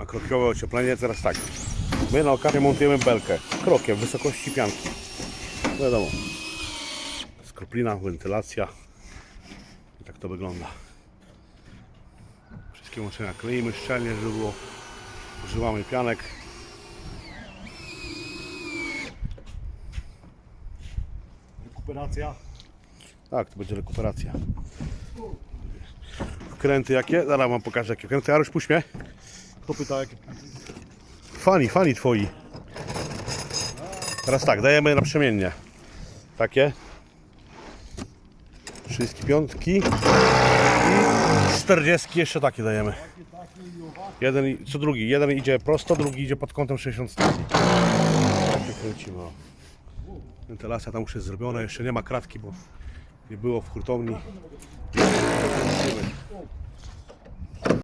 na krokiowe ocieplenie. Teraz tak, my na okazję montujemy belkę krokiem wysokości pianki. Wiadomo, skroplina, wentylacja i tak to wygląda. Wszystkie łączenia kleimy szczelnie, żeby było. Używamy pianek. Rekuperacja. Tak, to będzie rekuperacja. Wkręty jakie? Zaraz wam pokażę jakie wkręty. Jaroś puść mnie. Kto pyta jakie Fani, fani twoi. Teraz tak, dajemy naprzemiennie. Takie. Wszystkie piątki. I 40 jeszcze takie dajemy. Jeden, co drugi. Jeden idzie prosto, drugi idzie pod kątem 60 stopni. Tak kręcimy. o. Wentylacja tam już jest zrobiona. Jeszcze nie ma kratki, bo nie było w hurtowni.